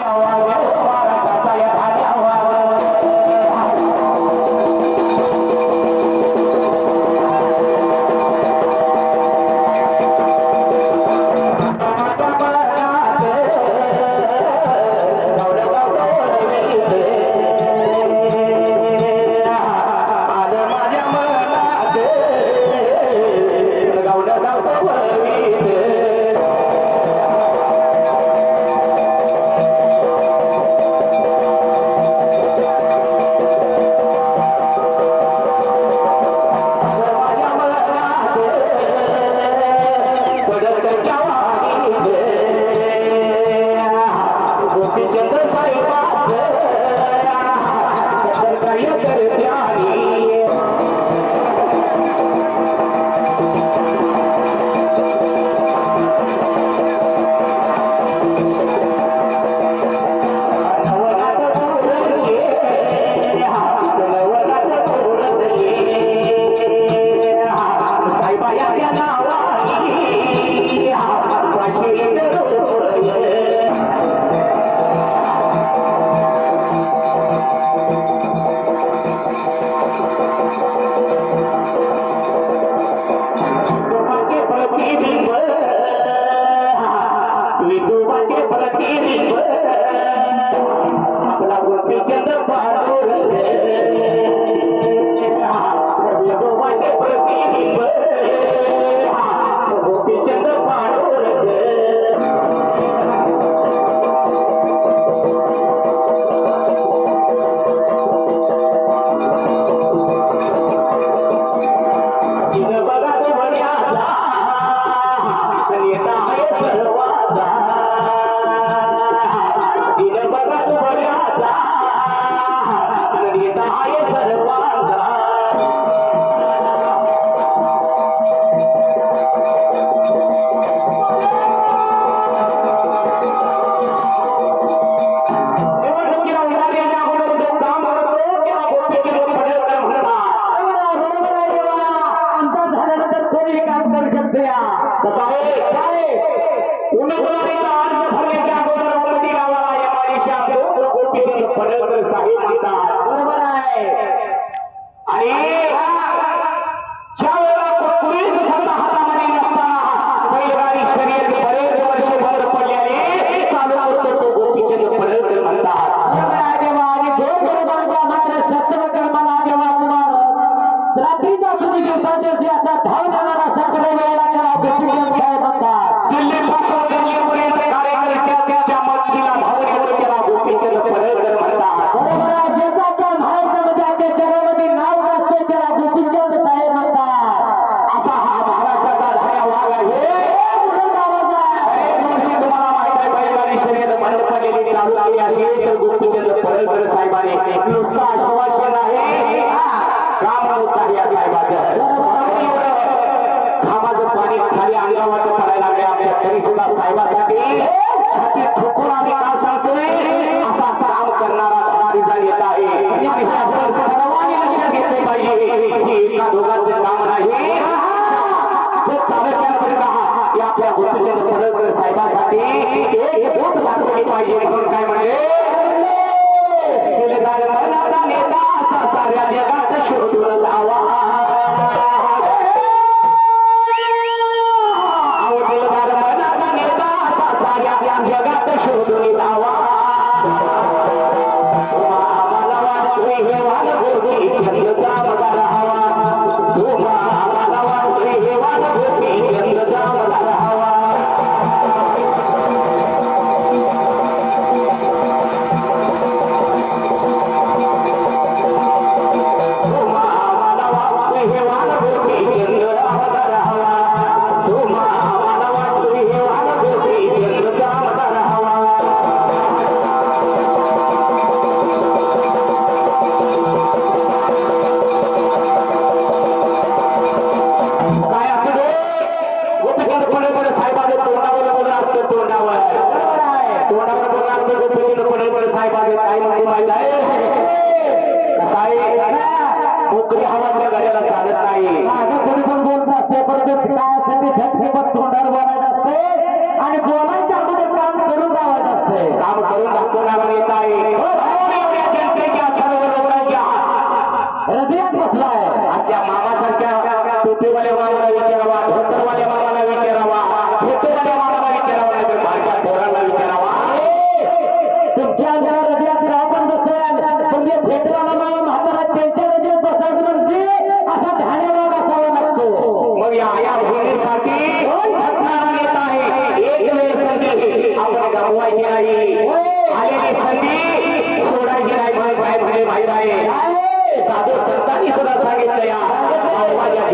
Palavra. बापूला साहेबासाठी छाती ठोकून आम्ही का सांगतोय. असा काम करणारा धडारीचा नेता आहे. सर्वांनी लक्षात घेतले पाहिजे. ही एका दोघांचं काम नाही. आपल्या गोष्टीच्या साहेबासाठी एक जोत लागली पाहिजे. म्हणून काय म्हणजे रुग्ण हो, आहे जनतेच्या सर्व रुग्णाच्या हृदयात बसलाय. आणि त्या मामासारख्या टोपीवाल्या मामाला विचारावा धोतरवाल्या मामाला विचारावा धोतरवाल्या मामाला विचारावा नाही तर माझ्या पोराला विचारावा. तुमच्या अंगाला हृदयात काय पण बसेल म्हणजे फेटवाला मामा म्हातारा त्यांच्या हृदयात बसायचं म्हणजे असा धान्यवाद असावा लागतो. मग या या भूमीसाठी येत आहे? एक वेळ आपण गमवायची नाही. आलेली या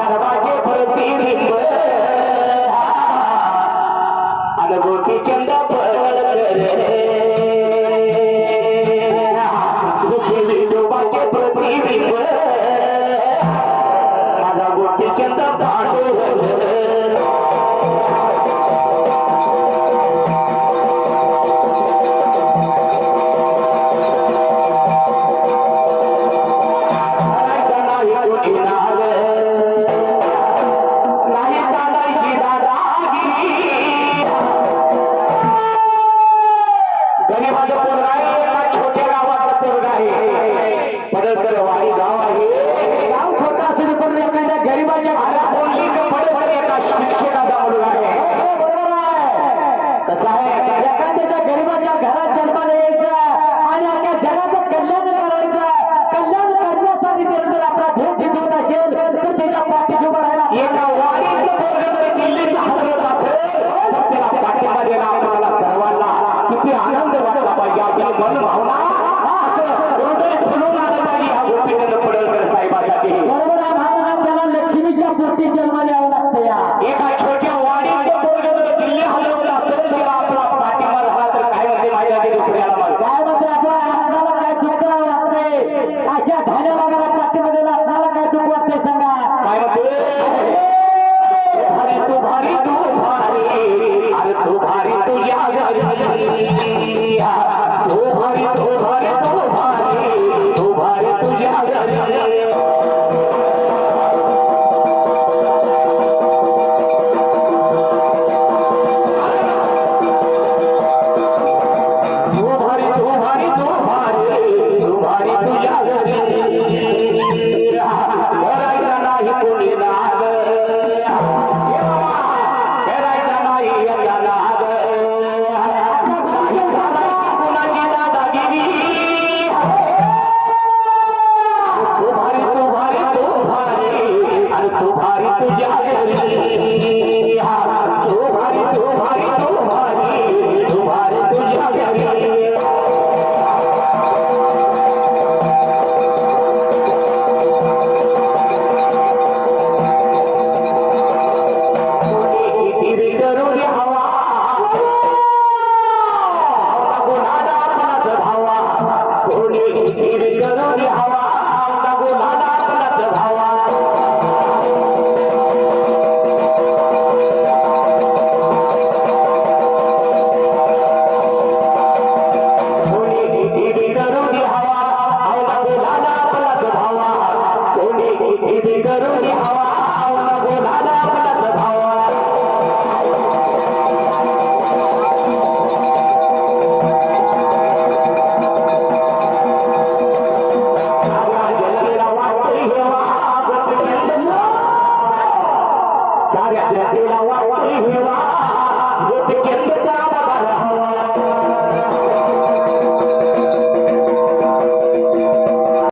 दरवाजे पर पीली अगर गोपी चंदा হেফাজত गोष्टी जन्म द्यावं लागतं या.